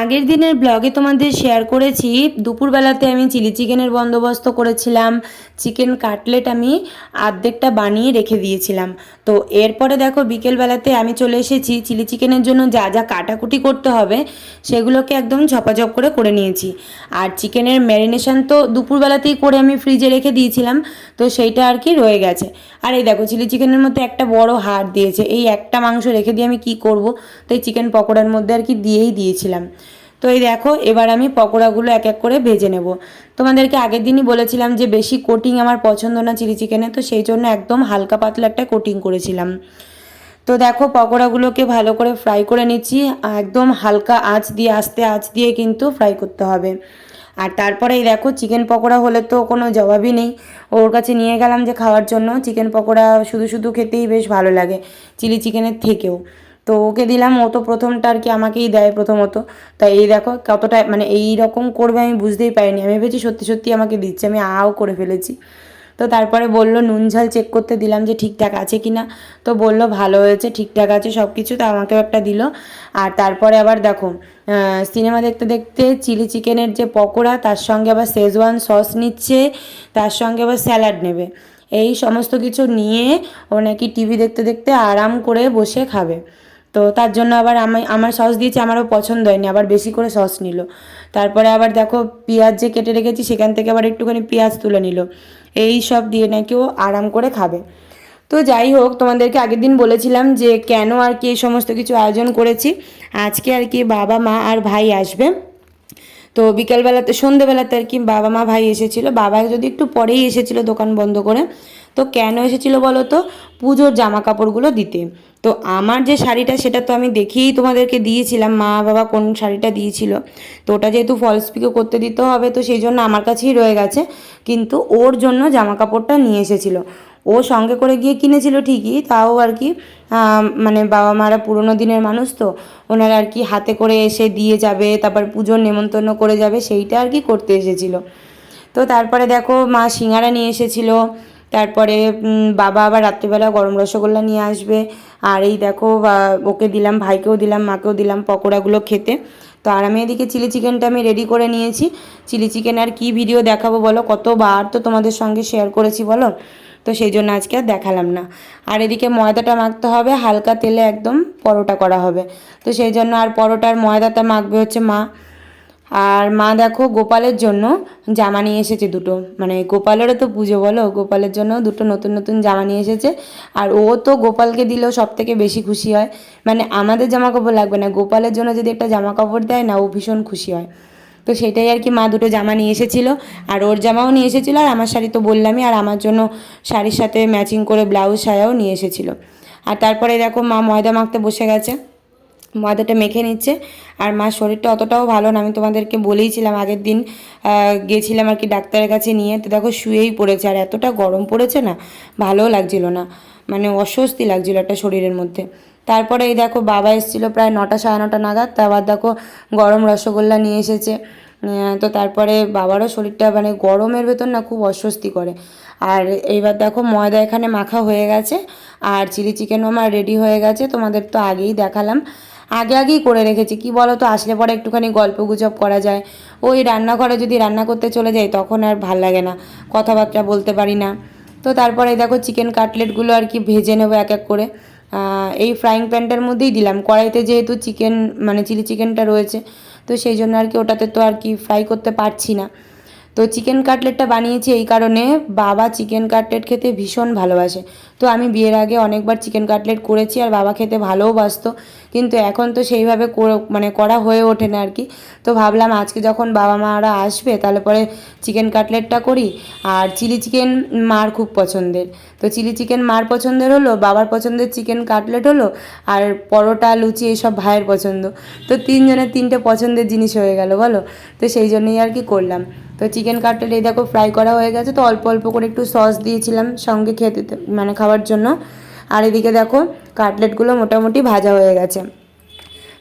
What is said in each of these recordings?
আগের দিনের ব্লগে তোমাদের শেয়ার করেছি। দুপুরবেলাতে আমি চিলি চিকেনের বন্দোবস্ত করেছিলাম। চিকেন কাটলেট আমি আর্ধেকটা বানিয়ে রেখে দিয়েছিলাম। তো এরপরে দেখো বিকেলবেলাতে আমি চলে এসেছি। চিলি চিকেনের জন্য যা যা কাটাকুটি করতে হবে, সেগুলোকে একদম ঝপাঝপ করে করে নিয়েছি। আর চিকেনের ম্যারিনেশন তো দুপুরবেলাতেই করে আমি ফ্রিজে রেখে দিয়েছিলাম। তো সেইটা আর কি রয়ে গেছে। আর এই দেখো চিলি চিকেনের মধ্যে একটা বড় হাড় দিয়েছে। এই একটা মাংস রেখে দিয়ে আমি কি করব? তো এই চিকেন পকোড়ার মধ্যে আর কি দিয়েই দিয়েছিলাম। তো এই দেখো, এবার আমি পকোড়াগুলো এক এক করে ভেজে নেব। তোমাদেরকে আগের দিনই বলেছিলাম যে বেশি কোটিং আমার পছন্দ না চিলি চিকেনে তো সেই জন্য একদম হালকা পাতলা একটা কোটিং করেছিলাম। তো দেখো, পকোড়াগুলোকে ভালো করে ফ্রাই করে নিচ্ছি। একদম হালকা আঁচ দিয়ে, আস্তে আঁচ দিয়ে কিন্তু ফ্রাই করতে হবে। আর তারপরে এই দেখো চিকেন পকোড়া হলে তো কোনো জবাবই নেই। ওর কাছে নিয়ে গেলাম যে খাওয়ার জন্য। চিকেন পকোড়া শুধু শুধু খেতেই বেশ ভালো লাগে, চিলি চিকেনের থেকেও। তো ওকে দিলাম, ও তো প্রথমটা আর কি আমাকেই দেয় প্রথমত। তাই এই দেখো কতটা মানে এই রকম করবে আমি বুঝতেই পারিনি। আমি ভেবেছি সত্যি সত্যি আমাকে দিচ্ছে, আমি আও করে ফেলেছি। তো তারপরে বলল, নুন ঝাল চেক করতে দিলাম যে ঠিকঠাক আছে কি না তো বলল, ভালো হয়েছে, ঠিকঠাক আছে সব কিছু তো আমাকেও একটা দিল। আর তারপরে আবার দেখো সিনেমা দেখতে দেখতে চিলি চিকেনের যে পকোড়া, তার সঙ্গে আবার শেজওয়ান সস নিচ্ছে, তার সঙ্গে আবার স্যালাড নেবে। এই সমস্ত কিছু নিয়ে ও নাকি টিভি দেখতে দেখতে আরাম করে বসে খাবে। তো তার জন্য আবার আমি, আমার সস দিয়েছি, আমারও পছন্দ হয়নি, আবার বেশি করে সস নিল। তারপরে আবার দেখো পেঁয়াজ যে কেটে রেখেছি, সেখান থেকে আবার একটুখানি পেঁয়াজ তুলে নিল। এই সব দিয়ে নাকি ও আরাম করে খাবে। তো যাই হোক, তোমাদেরকে আগের দিন বলেছিলাম যে কেন আর কি এই সমস্ত কিছু আয়োজন করেছি। আজকে আর কি বাবা, মা আর ভাই আসবে। তো বিকেলবেলাতে, সন্ধেবেলাতে আর কি বাবা মা ভাই এসেছিল। বাবা যদি একটু পরেই এসেছিল দোকান বন্ধ করে, তো কেন এসেছিল বলো তো? পুজোর জামা কাপড়গুলো দিতে। তো আমার যে শাড়িটা, সেটা তো আমি দেখেই তোমাদেরকে দিয়েছিলাম, মা বাবা কোন শাড়িটা দিয়েছিল। তো ওটা যেহেতু ফলস পিকো করতে দিতে হবে, তো সেই জন্য আমার কাছেই রয়ে গেছে। কিন্তু ওর জন্য জামা কাপড়টা নিয়ে এসেছিল। ও সঙ্গে করে গিয়ে কিনেছিল ঠিকই, তাও আর কি মানে বাবা মারা পুরোনো দিনের মানুষ তো, ওনারা আর কি হাতে করে এসে দিয়ে যাবে, তারপর পুজোর নেমন্তন্ন করে যাবে, সেইটা আর কি করতে এসেছিল। তো তারপরে দেখো মা সিঙ্গারা নিয়ে এসেছিল, তারপরে বাবা আবার রাত্রিবেলা গরম রসগোল্লা নিয়ে আসবে, আর এই দেখো ওকে দিলাম, ভাইকেও দিলাম, মাকেও দিলাম পকোড়াগুলো খেতে। তো আর আমি এদিকে চিলি চিকেনটা আমি রেডি করে নিয়েছি। চিলি চিকেন আর কি ভিডিও দেখাবো বলো? কতবার তো তোমাদের সঙ্গে শেয়ার করেছি বলো? তো সেই জন্য আজকে আর দেখালাম না। আর এদিকে ময়দাটা মাখতে হবে, হালকা তেলে একদম পরোটা করা হবে। তো সেই জন্য আর পরোটার ময়দাটা মাখবে হচ্ছে মা। আর মা দেখো গোপালের জন্য জামা নিয়ে এসেছে দুটো। মানে গোপালেরও তো পুজো বলো, গোপালের জন্য দুটো নতুন নতুন জামা নিয়ে এসেছে। আর ও তো গোপালকে দিলেও সব থেকে বেশি খুশি হয়। মানে আমাদের জামা কাপড় লাগবে না, গোপালের জন্য যদি একটা জামা কাপড় দেয় না, ও ভীষণ খুশি হয়। তো সেটাই আর কি মা দুটো জামা নিয়ে এসেছিল। আর ওর জামাও নিয়ে এসেছিল, আর আমার শাড়ি তো বললামই, আর আমার জন্য শাড়ির সাথে ম্যাচিং করে ব্লাউজ সায়াও নিয়ে এসেছিল। আর তারপরে দেখো মা ময়দা মাখতে বসে গেছে, ময়দাটা মেখে নিচ্ছে। আর মার শরীরটা অতটাও ভালো না, আমি তোমাদেরকে বলেইছিলাম আগের দিন গেছিলাম আর কি ডাক্তারের কাছে নিয়ে, তো দেখো শুয়েই পড়েছে, আর এতটা গরম পড়েছে না ভালোও লাগছিল না মানে অস্বস্তি লাগছিল একটা শরীরের মধ্যে। তারপরে এই দেখো বাবা এসেছিল প্রায় নটা, সাড়ে নটা নাগাদ। তারপর দেখো গরম রসগোল্লা নিয়ে এসেছে। তো তারপরে বাবারও শরীরটা মানে গরমের ভেতর না খুব অস্বস্তি করে আর এইবার দেখো ময়দা এখানে মাখা হয়ে গেছে। আর চিলি চিকেনও আমার রেডি হয়ে গেছে। তোমাদের তো আগেই দেখালাম। আগে আগেই করে রেখেছি। কি বলো তো আসলে পরে একটুখানি গল্প গুজব করা যায়। ওই রান্নাঘরে যদি রান্না করতে চলে যাই, তখন আর ভালো লাগে না। কথাবার্তা বলতে পারি না। তো তারপরে দেখো চিকেন কাটলেটগুলো আর কি ভেজে নেব এক এক করে। এই ফ্রাইং প্যানটার মধ্যেই দিলাম। কড়াইতে যেহেতু চিকেন মানে চিলি চিকেনটা রয়েছে, তো সেই জন্য আর কি ওটাতে তো আর কি ফ্রাই করতে পারছি না। তো চিকেন কাটলেটটা বানিয়েছি এই কারণে বাবা চিকেন কাটলেট খেতে ভীষণ ভালোবাসে। তো আমি বিয়ের আগে অনেকবার চিকেন কাটলেট করেছি আর বাবা খেতে ভালোও বাসতো। কিন্তু এখন তো সেইভাবে মানে করা হয়ে ওঠে না আর কি। তো ভাবলাম আজকে যখন বাবা মারা আসবে তাহলে পরে চিকেন কাটলেটটা করি। আর চিলি চিকেন মার খুব পছন্দের। তো চিলি চিকেন মার পছন্দের হলো, বাবার পছন্দের চিকেন কাটলেট হলো, আর পরোটা, লুচি এইসব ভাইয়ের পছন্দ। তো তিনজনের তিনটে পছন্দের জিনিস হয়ে গেল, বলো? তো সেই জন্যই আর কি করলাম। তো চিকেন কাটলেট এই দেখো ফ্রাই করা হয়ে গেছে, তো অল্প অল্প করে একটু সস দিয়েছিলাম সঙ্গে খেতে মানে খাওয়ার জন্য। আর এদিকে দেখো, কাটলেটগুলো মোটামুটি ভাজা হয়ে গেছে।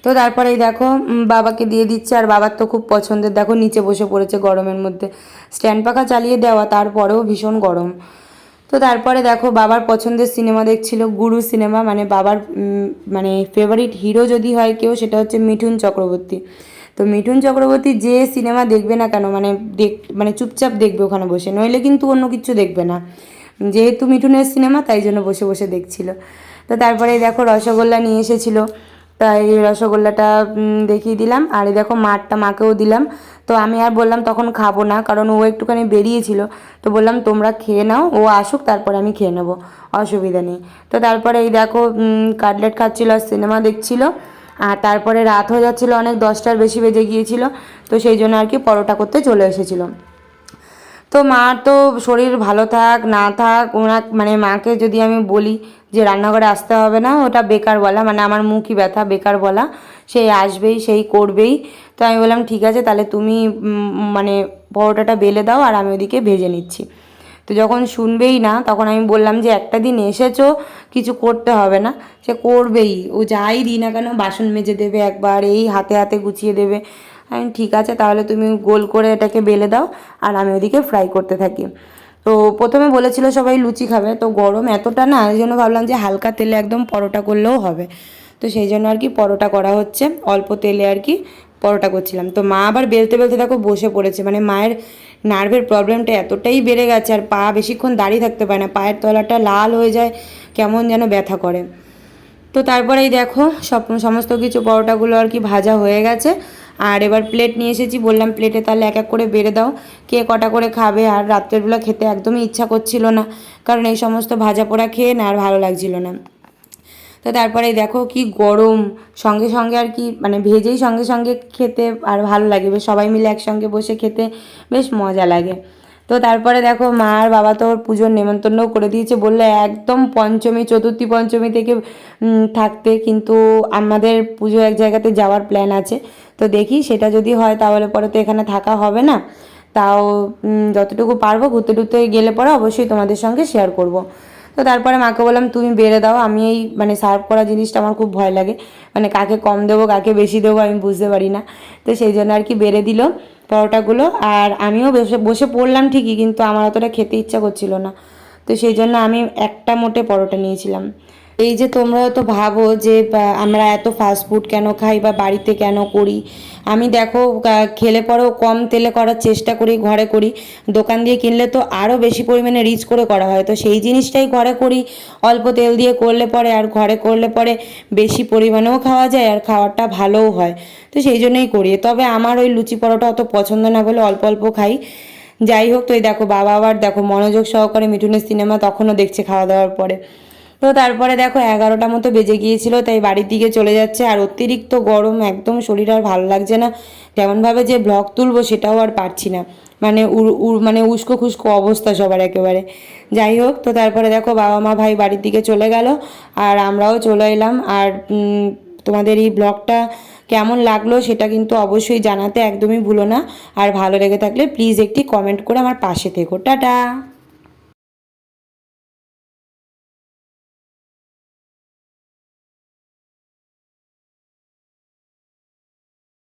তো তারপরে এই দেখো বাবাকে দিয়ে দিচ্ছে। আর বাবার তো খুব পছন্দের। দেখো, নিচে বসে পড়েছে গরমের মধ্যে। স্ট্যান্ড পাখা চালিয়ে দেওয়া, তারপরেও ভীষণ গরম। তো তারপরে দেখো, বাবার পছন্দের সিনেমা দেখছিল গুরু সিনেমা। মানে বাবার মানে ফেভারিট হিরো যদি হয় কেউ, সেটা হচ্ছে মিঠুন চক্রবর্তী। তো মিঠুন চক্রবর্তী যে সিনেমা দেখবে না কেন মানে দেখ মানে চুপচাপ দেখবে ওখানে বসে। নইলে কিন্তু অন্য কিছু দেখবে না। যেহেতু মিঠুনের সিনেমা, তাই জন্য বসে বসে দেখছিল। তো তারপরে দেখো রসগোল্লা নিয়ে এসেছিল। তাই রসগোল্লাটা দেখিয়ে দিলাম। আর এই দেখো মারটা মাকেও দিলাম। তো আমি আর বললাম, তখন খাব না। কারণ ও একটুখানি বেরিয়েছিল। তো বললাম, তোমরা খেয়ে নাও, ও আসুক, তারপরে আমি খেয়ে নেব। অসুবিধা নেই। তো তারপরে এই দেখো কাটলেট খাচ্ছিল আর সিনেমা দেখছিল। আর তারপরে রাত হয়ে যাচ্ছিল, অনেক দশটার বেশি বেজে গিয়েছিল। তো সেই জন্য আর কি পরোটা করতে চলে এসেছিল। তো মার তো শরীর ভালো থাক, না থাক ওনার মানে মাকে যদি আমি বলি যে রান্নাঘরে আসতে হবে না, ওটা বেকার বলা মানে আমার মুখই ব্যথা, বেকার বলা সেই আসবেই, সেই করবেই। তো আমি বললাম, ঠিক আছে, তাহলে তুমি মানে পরোটাটা বেলে দাও আর আমি ওদিকে ভেজে নিচ্ছি। তো যখন শুনবেই না, তখন আমি বললাম যে, একটা দিন এসেছ, কিছু করতে হবে না। সে করবেই, ও যাই দিই না কেন, বাসন মেজে দেবে একবার, এই হাতে হাতে গুছিয়ে দেবে। আমি ঠিক আছে, তাহলে তুমি গোল করে এটাকে বেলে দাও আর আমি ওদিকে ফ্রাই করতে থাকি। তো প্রথমে বলেছিল সবাই লুচি খাবে। তো গরম এতটা না, এই জন্য ভাবলাম যে হালকা তেলে একদম পরোটা করলেও হবে। তো সেই জন্য আর কি পরোটা করা হচ্ছে। অল্প তেলে আর কি পরোটা করছিলাম। তো মা আবার বেলতে বেলতে দেখো বসে পড়েছে। মানে মায়ের নার্ভের প্রবলেমটা এতটাই বেড়ে গেছে আর পা বেশিক্ষণ দাঁড়িয়ে থাকতে পারে না। পায়ের তলাটা লাল হয়ে যায়, কেমন যেন ব্যথা করে। তো তারপরেই দেখো সব সমস্ত কিছু পরোটাগুলো আর কি ভাজা হয়ে গেছে। আর এবার প্লেট নিয়ে এসেছি। বললাম প্লেটে তাহলে এক এক করে বেড়ে দাও। কে কটা করে খাবে? আর রাত্রেবেলা খেতে একদমই ইচ্ছা করছিল না। কারণ এই সমস্ত ভাজা পোড়া খেয়ে না আর ভালো লাগছিল না। তো তারপরে দেখো কি গরম। সঙ্গে সঙ্গে আর কি মানে ভেজেই সঙ্গে সঙ্গে খেতে আর ভালো লাগে। সবাই মিলে একসঙ্গে বসে খেতে বেশ মজা লাগে। তো তারপরে দেখো মা আর বাবা তো ওর পুজোর নেমন্তন্নও করে দিয়েছে, বললে একদম পঞ্চমী, চতুর্থী পঞ্চমী থেকে থাকতে কিন্তু আমাদের পুজো এক জায়গাতে যাওয়ার প্ল্যান আছে। তো দেখি সেটা যদি হয় তাহলে পরে তো এখানে থাকা হবে না। তাও যতটুকু পারব ঘুরতে টুরতে গেলে পরে অবশ্যই তোমাদের সঙ্গে শেয়ার করব। তো তারপরে মাকে বললাম, তুমি বেড়ে দাও, আমি এই মানে সার্ভ করা জিনিসটা আমার খুব ভয় লাগে। মানে কাকে কম দেবো, কাকে বেশি দেবো, আমি বুঝতে পারি না। তো সেই জন্য আর কি বেড়ে দিল পরোটাগুলো। আর আমিও বসে বসে পড়লাম ঠিকই, কিন্তু আমার অতটা খেতে ইচ্ছা করছিল না। তো সেই জন্য আমি একটা মোটে পরোটা নিয়েছিলাম। এই যে তোমরা তো ভাবো যে আমরা এত ফাস্ট ফুড কেন খাই বা বাড়িতে কেন করি? আমি দেখো খেলে পরেও কম তেলে করার চেষ্টা করি, ঘরে করি। দোকান দিয়ে কিনলে তো আরও বেশি পরিমাণে রিচ করে করা হয়। তো সেই জিনিসটাই ঘরে করি। অল্প তেল দিয়ে করলে পরে আর ঘরে করলে পরে বেশি পরিমাণেও খাওয়া যায় আর খাওয়াটা ভালোও হয়। তো সেই জন্যই করি। তবে আমার ওই লুচি পরোটা অত পছন্দ না বলে অল্প অল্প খাই। যাই হোক, তো এই দেখো, বাবা আবার দেখো মনোযোগ সহকারে মিঠুনের সিনেমা তখনও দেখছে খাওয়া দাওয়ার পরে। তো তারপরে দেখো এগারোটা মতো বেজে গিয়েছিল, তাই বাড়ির দিকে চলে যাচ্ছে। আর অতিরিক্ত গরম একদম শরীর আর ভালো লাগছে না। তেমনভাবে যে ব্লগ তুলবো সেটাও আর পারছি না। মানে উর মানে উস্কো খুস্কো অবস্থা সবার একেবারে। যাই হোক, তো তারপরে দেখো বাবা মা ভাই বাড়ির দিকে চলে গেল, আর আমরাও চলে এলাম। আর তোমাদের এই ব্লগটা কেমন লাগল সেটা কিন্তু অবশ্যই জানাতে একদমই ভুলো না। আর ভালো লেগে থাকলে প্লিজ একটি কমেন্ট করে আমার পাশে থেকো। টাটা!